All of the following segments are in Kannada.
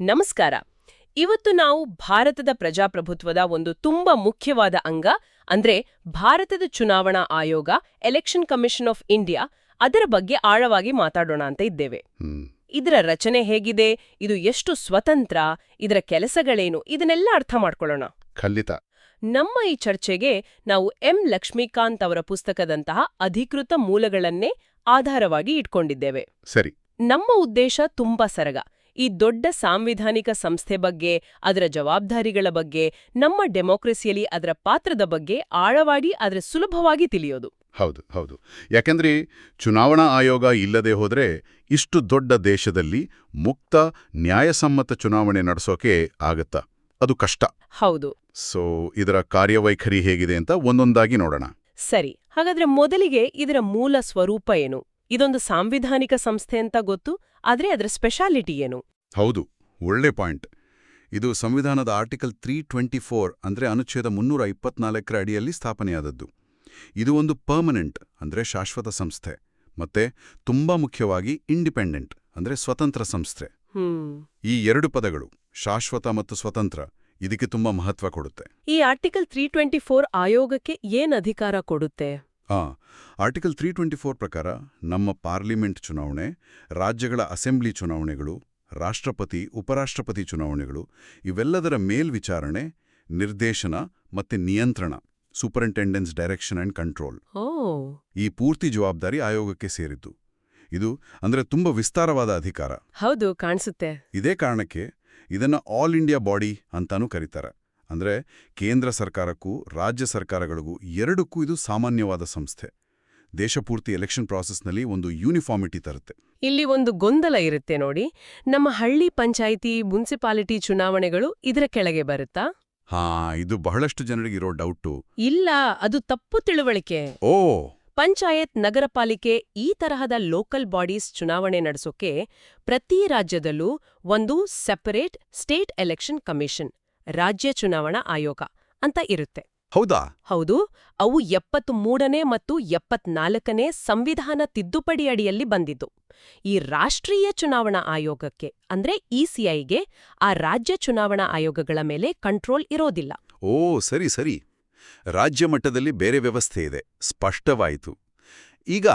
ನಮಸ್ಕಾರ. ಇವತ್ತು ನಾವು ಭಾರತದ ಪ್ರಜಾಪ್ರಭುತ್ವದ ಒಂದು ತುಂಬಾ ಮುಖ್ಯವಾದ ಅಂಗ ಅಂದ್ರೆ ಭಾರತದ ಚುನಾವಣಾ ಆಯೋಗ ಎಲೆಕ್ಷನ್ ಕಮಿಷನ್ ಆಫ್ ಇಂಡಿಯಾ ಅದರ ಬಗ್ಗೆ ಆಳವಾಗಿ ಮಾತಾಡೋಣ ಅಂತ ಇದ್ದೇವೆ. ಇದರ ರಚನೆ ಹೇಗಿದೆ ಇದು ಎಷ್ಟು ಸ್ವತಂತ್ರ ಇದರ ಕೆಲಸಗಳೇನು ಇದನ್ನೆಲ್ಲ ಅರ್ಥ ಮಾಡ್ಕೊಳ್ಳೋಣ. ಖಂಡಿತ. ನಮ್ಮ ಈ ಚರ್ಚೆಗೆ ನಾವು ಎಂ. ಲಕ್ಷ್ಮೀಕಾಂತ್ ಅವರ ಪುಸ್ತಕದಂತಹ ಅಧಿಕೃತ ಮೂಲಗಳನ್ನೇ ಆಧಾರವಾಗಿ ಇಟ್ಕೊಂಡಿದ್ದೇವೆ. ಸರಿ. ನಮ್ಮ ಉದ್ದೇಶ ತುಂಬಾ ಸರಗ. ಈ ದೊಡ್ಡ ಸಾಂವಿಧಾನಿಕ ಸಂಸ್ಥೆ ಬಗ್ಗೆ ಅದರ ಜವಾಬ್ದಾರಿಗಳ ಬಗ್ಗೆ ನಮ್ಮ ಡೆಮೋಕ್ರಸಿಯಲ್ಲಿ ಅದರ ಪಾತ್ರದ ಬಗ್ಗೆ ಆಳವಾಗಿ ಅದರ ಸುಲಭವಾಗಿ ತಿಳಿಯೋದು. ಹೌದು ಹೌದು. ಯಾಕೆಂದ್ರೆ ಚುನಾವಣಾ ಆಯೋಗ ಇಲ್ಲದೆ ಹೋದ್ರೆ ಇಷ್ಟು ದೊಡ್ಡ ದೇಶದಲ್ಲಿ ಮುಕ್ತ ನ್ಯಾಯಸಮ್ಮತ ಚುನಾವಣೆ ನಡೆಸೋಕೆ ಆಗತ್ತಾ. ಅದು ಕಷ್ಟ. ಹೌದು. ಸೊ ಇದರ ಕಾರ್ಯವೈಖರಿ ಹೇಗಿದೆ ಅಂತ ಒಂದೊಂದಾಗಿ ನೋಡೋಣ. ಸರಿ ಹಾಗಾದ್ರೆ ಮೊದಲಿಗೆ ಇದರ ಮೂಲ ಸ್ವರೂಪ ಏನು? ಇದೊಂದು ಸಾಂವಿಧಾನಿಕ ಸಂಸ್ಥೆ ಅಂತ ಗೊತ್ತು ಆದ್ರೆ ಅದರ ಸ್ಪೆಷಾಲಿಟಿ ಏನು? ಹೌದು ಒಳ್ಳೆ ಪಾಯಿಂಟ್. ಇದು ಸಂವಿಧಾನದ ಆರ್ಟಿಕಲ್ ತ್ರೀ ಟ್ವೆಂಟಿ ಫೋರ್ ಅಂದರೆ ಅನುಚ್ಛೇದ ಮುನ್ನೂರ ಇಪ್ಪತ್ನಾಲ್ಕರ ಅಡಿಯಲ್ಲಿ ಸ್ಥಾಪನೆಯಾದದ್ದು. ಇದು ಒಂದು ಪರ್ಮನೆಂಟ್ ಅಂದರೆ ಶಾಶ್ವತ ಸಂಸ್ಥೆ. ಮತ್ತೆ ತುಂಬಾ ಮುಖ್ಯವಾಗಿ ಇಂಡಿಪೆಂಡೆಂಟ್ ಅಂದರೆ ಸ್ವತಂತ್ರ ಸಂಸ್ಥೆ. ಈ ಎರಡು ಪದಗಳು ಶಾಶ್ವತ ಮತ್ತು ಸ್ವತಂತ್ರ ಇದಕ್ಕೆ ತುಂಬಾ ಮಹತ್ವ ಕೊಡುತ್ತೆ. ಈ ಆರ್ಟಿಕಲ್ ತ್ರೀ ಟ್ವೆಂಟಿ ಫೋರ್ ಆಯೋಗಕ್ಕೆ ಏನ್ ಅಧಿಕಾರ ಕೊಡುತ್ತೆ? ಆ ಆರ್ಟಿಕಲ್ ತ್ರೀ ಟ್ವೆಂಟಿ ಫೋರ್ ಪ್ರಕಾರ ನಮ್ಮ ಪಾರ್ಲಿಮೆಂಟ್ ಚುನಾವಣೆ ರಾಜ್ಯಗಳ ಅಸೆಂಬ್ಲಿ ಚುನಾವಣೆಗಳು ರಾಷ್ಟ್ರಪತಿ ಉಪರಾಷ್ಟ್ರಪತಿ ಚುನಾವಣೆಗಳು ಇವೆಲ್ಲದರ ಮೇಲ್ವಿಚಾರಣೆ ನಿರ್ದೇಶನ ಮತ್ತೆ ನಿಯಂತ್ರಣ ಸೂಪರಿಂಟೆಂಡೆನ್ಸ್ ಡೈರೆಕ್ಷನ್ ಅಂಡ್ ಕಂಟ್ರೋಲ್ ಓ. ಈ ಪೂರ್ತಿ ಜವಾಬ್ದಾರಿ ಆಯೋಗಕ್ಕೆ ಸೇರಿದ್ದು. ಇದು ಅಂದ್ರೆ ತುಂಬಾ ವಿಸ್ತಾರವಾದ ಅಧಿಕಾರ. ಹೌದು ಕಾಣಿಸುತ್ತೆ. ಇದೇ ಕಾರಣಕ್ಕೆ ಇದನ್ನ ಆಲ್ ಇಂಡಿಯಾ ಬಾಡಿ ಅಂತಾನೂ ಕರೀತಾರೆ. ಅಂದ್ರೆ ಕೇಂದ್ರ ಸರ್ಕಾರಕ್ಕೂ ರಾಜ್ಯ ಸರ್ಕಾರಗಳಿಗೂ ಎರಡಕ್ಕೂ ಇದು ಸಾಮಾನ್ಯವಾದ ಸಂಸ್ಥೆ. ದೇಶಪೂರ್ತಿ ಎಲೆಕ್ಷನ್ ಪ್ರಾಸೆಸ್ನಲ್ಲಿ ಒಂದು ಯೂನಿಫಾರ್ಮಿಟಿ ತರುತ್ತೆ. ಇಲ್ಲಿ ಒಂದು ಗೊಂದಲ ಇರುತ್ತೆ ನೋಡಿ. ನಮ್ಮ ಹಳ್ಳಿ ಪಂಚಾಯಿತಿ ಮುನ್ಸಿಪಾಲಿಟಿ ಚುನಾವಣೆಗಳು ಇದರ ಕೆಳಗೆ ಬರುತ್ತಾ? ಹಾ ಇದು ಬಹಳಷ್ಟು ಜನರಿಗೆ ಇರೋ ಡೌಟು. ಇಲ್ಲ ಅದು ತಪ್ಪು ತಿಳುವಳಿಕೆ. ಓ! ಪಂಚಾಯತ್ ನಗರ ಪಾಲಿಕೆ ಈ ತರಹದ ಲೋಕಲ್ ಬಾಡೀಸ್ ಚುನಾವಣೆ ನಡೆಸೋಕೆ ಪ್ರತಿ ರಾಜ್ಯದಲ್ಲೂ ಒಂದು ಸೆಪರೇಟ್ ಸ್ಟೇಟ್ ಎಲೆಕ್ಷನ್ ಕಮಿಷನ್ ರಾಜ್ಯ ಚುನಾವಣಾ ಆಯೋಗ ಅಂತ ಇರುತ್ತೆ. ಹೌದಾ? ಹೌದು. ಅವು ಎಪ್ಪತ್ತು ಮೂರನೇ ಮತ್ತು ಎಪ್ಪತ್ನಾಲ್ಕನೇ ಸಂವಿಧಾನ ತಿದ್ದುಪಡಿ ಅಡಿಯಲ್ಲಿ ಬಂದಿದ್ದು. ಈ ರಾಷ್ಟ್ರೀಯ ಚುನಾವಣಾ ಆಯೋಗಕ್ಕೆ ಅಂದ್ರೆ ಇಸಿಐಗೆ ಆ ರಾಜ್ಯ ಚುನಾವಣಾ ಆಯೋಗಗಳ ಮೇಲೆ ಕಂಟ್ರೋಲ್ ಇರೋದಿಲ್ಲ. ಓ ಸರಿ ಸರಿ. ರಾಜ್ಯ ಮಟ್ಟದಲ್ಲಿ ಬೇರೆ ವ್ಯವಸ್ಥೆ ಇದೆ. ಸ್ಪಷ್ಟವಾಯಿತು. ಈಗ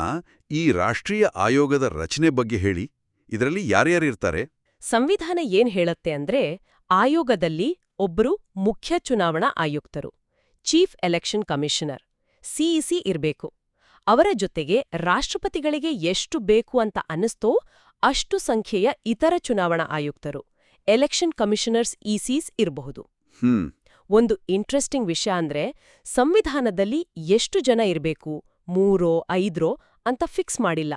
ಈ ರಾಷ್ಟ್ರೀಯ ಆಯೋಗದ ರಚನೆ ಬಗ್ಗೆ ಹೇಳಿ. ಇದರಲ್ಲಿ ಯಾರ್ಯಾರಿರ್ತಾರೆ ಸಂವಿಧಾನ ಏನ್ ಹೇಳತ್ತೆ ಅಂದ್ರೆ ಆಯೋಗದಲ್ಲಿ ಒಬ್ಬರು ಮುಖ್ಯ ಚುನಾವಣಾ ಆಯುಕ್ತರು. ಚೀಫ್ ಎಲೆಕ್ಷನ್ ಕಮಿಷನರ್ ಸಿಇಸಿ ಇರಬೇಕು. ಅವರ ಜೊತೆಗೆ ರಾಷ್ಟ್ರಪತಿಗಳಿಗೆ ಎಷ್ಟು ಬೇಕು ಅಂತ ಅನ್ನಿಸ್ತೋ ಅಷ್ಟು ಸಂಖ್ಯೆಯ ಇತರ ಚುನಾವಣಾ ಆಯುಕ್ತರು ಎಲೆಕ್ಷನ್ ಕಮಿಷನರ್ಸ್ ಇಸಿಸ್ ಇರಬಹುದು. ಒಂದು ಇಂಟ್ರೆಸ್ಟಿಂಗ್ ವಿಷಯ ಅಂದ್ರೆ ಸಂವಿಧಾನದಲ್ಲಿ ಎಷ್ಟು ಜನ ಇರಬೇಕು ಮೂರೋ ಐದ್ರೋ ಅಂತ ಫಿಕ್ಸ್ ಮಾಡಿಲ್ಲ.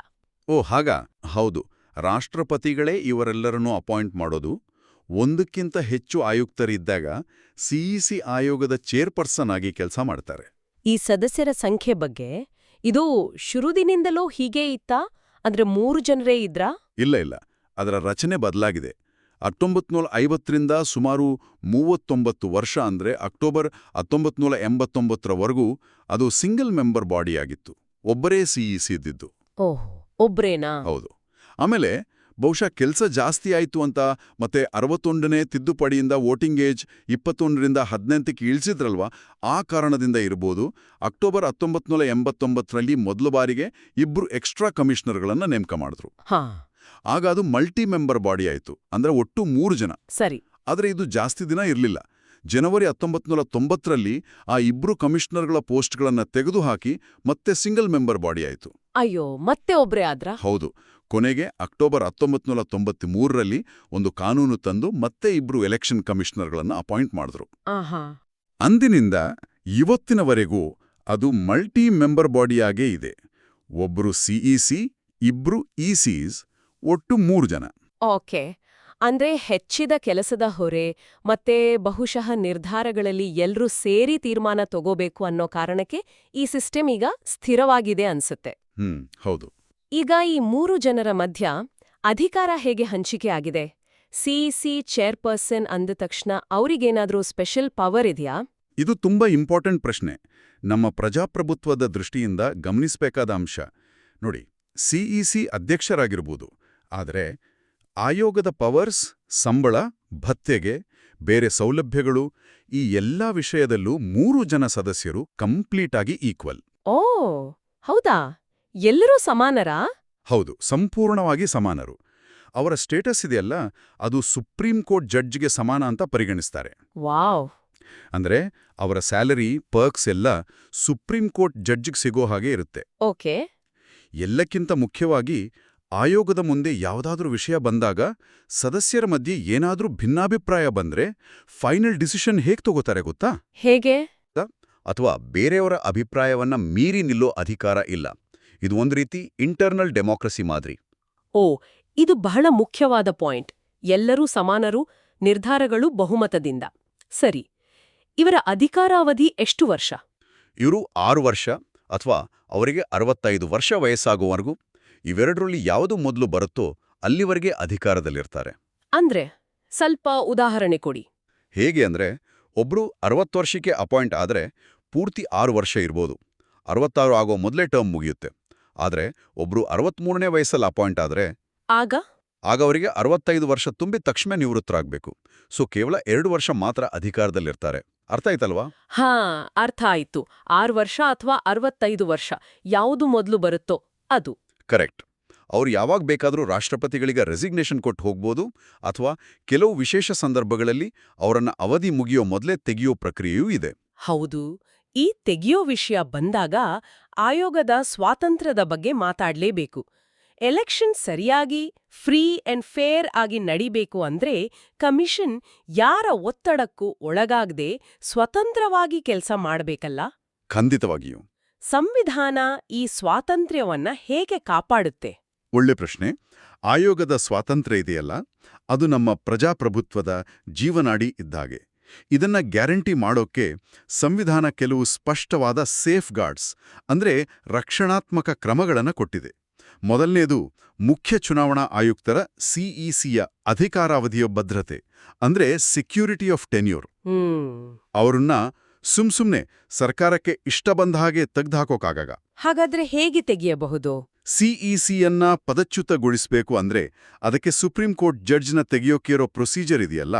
ಓ ಹಾಗ? ಹೌದು. ರಾಷ್ಟ್ರಪತಿಗಳೇ ಇವರೆಲ್ಲರನ್ನೂ ಅಪಾಯಿಂಟ್ ಮಾಡೋದು? ಒಂದಕ್ಕಿಂತ ಹೆಚ್ಚು ಆಯುಕ್ತರಿದ್ದಾಗ ಸಿಇಸಿ ಆಯೋಗದ ಚೇರ್ಪರ್ಸನ್ ಆಗಿ ಕೆಲಸ ಮಾಡ್ತಾರೆ. ಈ ಸದಸ್ಯರ ಸಂಖ್ಯೆ ಬಗ್ಗೆ ಇದು ಶುರುದಿನಿಂದಲೂ ಹೀಗೆ ಇತ್ತಾ? ಅಂದ್ರೆ ಮೂರು ಜನರೇ ಇದ್ರ? ಇಲ್ಲ ಇಲ್ಲ. ಅದರ ರಚನೆ ಬದಲಾಗಿದೆ. ಹತ್ತೊಂಬತ್ನೂರ ಐವತ್ತರಿಂದ ಸುಮಾರು ಮೂವತ್ತೊಂಬತ್ತು ವರ್ಷ ಅಂದ್ರೆ ಅಕ್ಟೋಬರ್ ಹತ್ತೊಂಬತ್ನೂರ ಎಂಬತ್ತೊಂಬತ್ತರವರೆಗೂ ಅದು ಸಿಂಗಲ್ ಮೆಂಬರ್ ಬಾಡಿಯಾಗಿತ್ತು ಒಬ್ಬರೇ ಸಿಇಸಿ ಇದ್ದಿದ್ದು. ಓಹ್ ಒಬ್ರೇನಾ? ಹೌದು. ಆಮೇಲೆ ಬಹುಶಃ ಕೆಲಸ ಜಾಸ್ತಿ ಆಯಿತು ಅಂತ ಮತ್ತೆ ಅರವತ್ತೊಂದನೇ ತಿದ್ದುಪಡಿಯಿಂದ ವೋಟಿಂಗ್ ಏಜ್ ಇಪ್ಪತ್ತೊಂದರಿಂದ ಹದಿನೆಂಟಕ್ಕೆ ಇಳಿಸಿದ್ರಲ್ವಾ? ಆ ಕಾರಣದಿಂದ ಇರ್ಬೋದು. ಅಕ್ಟೋಬರ್ ಹತ್ತೊಂಬತ್ನೂರ ಎಂಬತ್ತೊಂಬತ್ತರಲ್ಲಿ ಮೊದಲ ಬಾರಿಗೆ ಇಬ್ರು ಎಕ್ಸ್ಟ್ರಾ ಕಮಿಷನರ್ಗಳನ್ನು ನೇಮಕ ಮಾಡಿದ್ರು. ಆಗ ಅದು ಮಲ್ಟಿ ಮೆಂಬರ್ ಬಾಡಿ ಆಯಿತು. ಅಂದ್ರೆ ಒಟ್ಟು ಮೂರು ಜನ. ಸರಿ. ಆದರೆ ಇದು ಜಾಸ್ತಿ ದಿನ ಇರಲಿಲ್ಲ. ಜನವರಿ ಹತ್ತೊಂಬತ್ನೂರ ತೊಂಬತ್ತರಲ್ಲಿ ಆ ಇಬ್ರು ಕಮಿಷನರ್ಗಳ ಪೋಸ್ಟ್ಗಳನ್ನು ತೆಗೆದುಹಾಕಿ ಮತ್ತೆ ಸಿಂಗಲ್ ಮೆಂಬರ್ ಬಾಡಿ ಆಯಿತು. ಅಯ್ಯೋ ಮತ್ತೆ ಒಬ್ರೇ ಆದ್ರ? ಹೌದು. ಕೊನೆಗೆ ಅಕ್ಟೋಬರ್ ಹತ್ತೊಂಬತ್ನೂರ ತೊಂಬತ್ಮೂರರಲ್ಲಿ ಒಂದು ಕಾನೂನು ತಂದು ಮತ್ತೆ ಇಬ್ರು ಎಲೆಕ್ಷನ್ ಕಮಿಷನರ್ಗಳನ್ನು ಅಪಾಯಿಂಟ್ ಮಾಡಿದ್ರು. ಆಹಾ. ಅಂದಿನಿಂದ ಇವತ್ತಿನವರೆಗೂ ಅದು ಮಲ್ಟಿ ಮೆಂಬರ್ ಬಾಡಿಯಾಗೇ ಇದೆ. ಒಬ್ರು ಸಿಇಸಿ ಇಬ್ರು ಇಸಿಸ್ ಒಟ್ಟು ಮೂರು ಜನ. ಓಕೆ. ಅಂದ್ರೆ ಹೆಚ್ಚಿದ ಕೆಲಸದ ಹೊರೆ ಮತ್ತೆ ಬಹುಶಃ ನಿರ್ಧಾರಗಳಲ್ಲಿ ಎಲ್ಲರೂ ಸೇರಿ ತೀರ್ಮಾನ ತಗೋಬೇಕು ಅನ್ನೋ ಕಾರಣಕ್ಕೆ ಈ ಸಿಸ್ಟಮ್ ಈಗ ಸ್ಥಿರವಾಗಿದೆ ಅನ್ಸುತ್ತೆ. ಹ್ಮ್ ಹೌದು. ಈಗ ಈ ಮೂರು ಜನರ ಮಧ್ಯ ಅಧಿಕಾರ ಹೇಗೆ ಹಂಚಿಕೆ ಆಗಿದೆ? ಸಿಇಸಿ ಚೇರ್ಪರ್ಸನ್ ಅಂದ ತಕ್ಷಣ ಅವರಿಗೇನಾದರೂ ಸ್ಪೆಷಲ್ ಪವರ್ ಇದೆಯಾ? ಇದು ತುಂಬಾ ಇಂಪಾರ್ಟೆಂಟ್ ಪ್ರಶ್ನೆ. ನಮ್ಮ ಪ್ರಜಾಪ್ರಭುತ್ವದ ದೃಷ್ಟಿಯಿಂದ ಗಮನಿಸಬೇಕಾದ ಅಂಶ. ನೋಡಿ ಸಿಇಸಿ ಅಧ್ಯಕ್ಷರಾಗಿರ್ಬೋದು. ಆದರೆ ಆಯೋಗದ ಪವರ್ಸ್ ಸಂಬಳ ಭತ್ಯೆಗೆ ಬೇರೆ ಸೌಲಭ್ಯಗಳು ಈ ಎಲ್ಲಾ ವಿಷಯದಲ್ಲೂ ಮೂರು ಜನ ಸದಸ್ಯರು ಕಂಪ್ಲೀಟ್ ಆಗಿ ಈಕ್ವಲ್. ಓ ಹೌದಾ? ಎಲ್ಲರೂ ಸಮಾನರಾ? ಹೌದು ಸಂಪೂರ್ಣವಾಗಿ ಸಮಾನರು. ಅವರ ಸ್ಟೇಟಸ್ ಇದೆಯಲ್ಲ ಅದು ಸುಪ್ರೀಂ ಕೋರ್ಟ್ ಜಡ್ಜ್ಗೆ ಸಮಾನ ಅಂತ ಪರಿಗಣಿಸ್ತಾರೆ. ವಾವ್! ಅಂದ್ರೆ ಅವರ ಸ್ಯಾಲರಿ ಪರ್ಕ್ಸ್ ಎಲ್ಲ ಸುಪ್ರೀಂ ಕೋರ್ಟ್ ಜಡ್ಜ್ಗೆ ಸಿಗೋ ಹಾಗೆ ಇರುತ್ತೆ. ಓಕೆ. ಎಲ್ಲಕ್ಕಿಂತ ಮುಖ್ಯವಾಗಿ ಆಯೋಗದ ಮುಂದೆ ಯಾವುದಾದ್ರೂ ವಿಷಯ ಬಂದಾಗ ಸದಸ್ಯರ ಮಧ್ಯೆ ಏನಾದ್ರೂ ಭಿನ್ನಾಭಿಪ್ರಾಯ ಬಂದ್ರೆ ಫೈನಲ್ ಡಿಸಿಷನ್ ಹೇಗ್ ತಗೋತಾರೆ ಗೊತ್ತಾ? ಹೇಗೆ? ಅಥವಾ ಬೇರೆಯವರ ಅಭಿಪ್ರಾಯವನ್ನ ಮೀರಿ ನಿಲ್ಲೋ ಅಧಿಕಾರ ಇಲ್ಲ. ಇದು ಒಂದು ರೀತಿ ಇಂಟರ್ನಲ್ ಡೆಮೋಕ್ರಸಿ ಮಾದರಿ. ಓ ಇದು ಬಹಳ ಮುಖ್ಯವಾದ ಪಾಯಿಂಟ್. ಎಲ್ಲರೂ ಸಮಾನರು ನಿರ್ಧಾರಗಳು ಬಹುಮತದಿಂದ. ಸರಿ ಇವರ ಅಧಿಕಾರಾವಧಿ ಎಷ್ಟು ವರ್ಷ? ಇವರು ಆರು ವರ್ಷ ಅಥವಾ ಅವರಿಗೆ ಅರವತ್ತೈದು ವರ್ಷ ವಯಸ್ಸಾಗುವವರೆಗೂ. ಇವೆರಡರಲ್ಲಿ ಯಾವುದು ಮೊದಲು ಬರುತ್ತೋ ಅಲ್ಲಿವರೆಗೆ ಅಧಿಕಾರದಲ್ಲಿರ್ತಾರೆ. ಅಂದ್ರೆ ಸ್ವಲ್ಪ ಉದಾಹರಣೆ ಕೊಡಿ. ಹೇಗೆ ಅಂದ್ರೆ ಒಬ್ರು ಅರವತ್ತು ವರ್ಷಕ್ಕೆ ಅಪಾಯಿಂಟ್ ಆದ್ರೆ ಪೂರ್ತಿ ಆರು ವರ್ಷ ಇರ್ಬೋದು. ಅರವತ್ತಾರು ಆಗೋ ಮೊದಲೇ ಟರ್ಮ್ ಮುಗಿಯುತ್ತೆ. ಆದ್ರೆ ಒಬ್ರು ಅರವತ್ಮೂರನೇ ವಯಸ್ಸಲ್ಲಿ ಅಪಾಯಿಂಟ್ ಆದ್ರೆ ಆಗ? ಆಗ ಅವರಿಗೆ ಅರವತ್ತೈದು ವರ್ಷ ತುಂಬಿ ತಕ್ಷಣ ನಿವೃತ್ತರಾಗಬೇಕು. ಸೊ ಕೇವಲ ಎರಡು ವರ್ಷ ಮಾತ್ರ ಅಧಿಕಾರದಲ್ಲಿರ್ತಾರೆ. ಅರ್ಥ ಆಯ್ತಲ್ವಾ? ಹಾ ಅರ್ಥ ಆಯ್ತು. ಆರು ವರ್ಷ ಅಥವಾ ಅರವತ್ತೈದು ವರ್ಷ. ಯಾವುದು ಮೊದಲು ಬರುತ್ತೋ ಅದು. ಕರೆಕ್ಟ್. ಅವ್ರು ಯಾವಾಗ ಬೇಕಾದರೂ ರಾಷ್ಟ್ರಪತಿಗಳಿಗೆ ರೆಸಿಗ್ನೇಷನ್ ಕೊಟ್ಟು ಹೋಗ್ಬೋದು ಅಥವಾ ಕೆಲವು ವಿಶೇಷ ಸಂದರ್ಭಗಳಲ್ಲಿ ಅವರನ್ನ ಅವಧಿ ಮುಗಿಯೋ ಮೊದಲೇ ತೆಗೆಯೋ ಪ್ರಕ್ರಿಯೆಯೂ ಇದೆ. ಹೌದು. ಈ ತೆಗೆಯೋ ವಿಷಯ ಬಂದಾಗ ಆಯೋಗದ ಸ್ವಾತಂತ್ರ್ಯದ ಬಗ್ಗೆ ಮಾತಾಡಲೇಬೇಕು. ಎಲೆಕ್ಷನ್ ಸರಿಯಾಗಿ ಫ್ರೀ ಅಂಡ್ ಫೇರ್ ಆಗಿ ನಡಿಬೇಕು ಅಂದ್ರೆ ಕಮಿಷನ್ ಯಾರ ಒತ್ತಡಕ್ಕೂ ಒಳಗಾಗದೆ ಸ್ವತಂತ್ರವಾಗಿ ಕೆಲಸ ಮಾಡಬೇಕಲ್ಲ? ಖಂಡಿತವಾಗಿಯೂ. ಸಂವಿಧಾನ ಈ ಸ್ವಾತಂತ್ರ್ಯವನ್ನ ಹೇಗೆ ಕಾಪಾಡುತ್ತೆ? ಒಳ್ಳೆ ಪ್ರಶ್ನೆ. ಆಯೋಗದ ಸ್ವಾತಂತ್ರ್ಯ ಇದೆಯಲ್ಲ? ಅದು ನಮ್ಮ ಪ್ರಜಾಪ್ರಭುತ್ವದ ಜೀವನಾಡಿ ಇದ್ದಾಗೆ. ಇದನ್ನ ಗ್ಯಾರಂಟಿ ಮಾಡೋಕ್ಕೆ ಸಂವಿಧಾನ ಕೆಲವು ಸ್ಪಷ್ಟವಾದ ಸೇಫ್ ಗಾರ್ಡ್ಸ್ ಅಂದ್ರೆ ರಕ್ಷಣಾತ್ಮಕ ಕ್ರಮಗಳನ್ನು ಕೊಟ್ಟಿದೆ. ಮೊದಲನೇದು ಮುಖ್ಯ ಚುನಾವಣಾ ಆಯುಕ್ತರ ಸಿಇಸಿಯ ಅಧಿಕಾರಾವಧಿಯ ಭದ್ರತೆ ಅಂದ್ರೆ ಸೆಕ್ಯೂರಿಟಿ ಆಫ್ ಟೆನ್ಯೂರ್ ಅವರನ್ನ ಸುಮ್ ಸುಮ್ನೆ ಸರ್ಕಾರಕ್ಕೆ ಇಷ್ಟ ಬಂದ ಹಾಗೆ ತೆಗೆದುಹಾಕೋಕಾಗ ಹಾಗಾದ್ರೆ ಹೇಗೆ ತೆಗೆಯಬಹುದು? ಸಿಇಸಿಯನ್ನ ಪದಚ್ಯುತಗೊಳಿಸಬೇಕು ಅಂದ್ರೆ ಅದಕ್ಕೆ ಸುಪ್ರೀಂ ಕೋರ್ಟ್ ಜಡ್ಜ್ನ ತೆಗೆಯೋಕೆ ಇರೋ ಪ್ರೊಸೀಜರ್ ಇದೆಯಲ್ಲ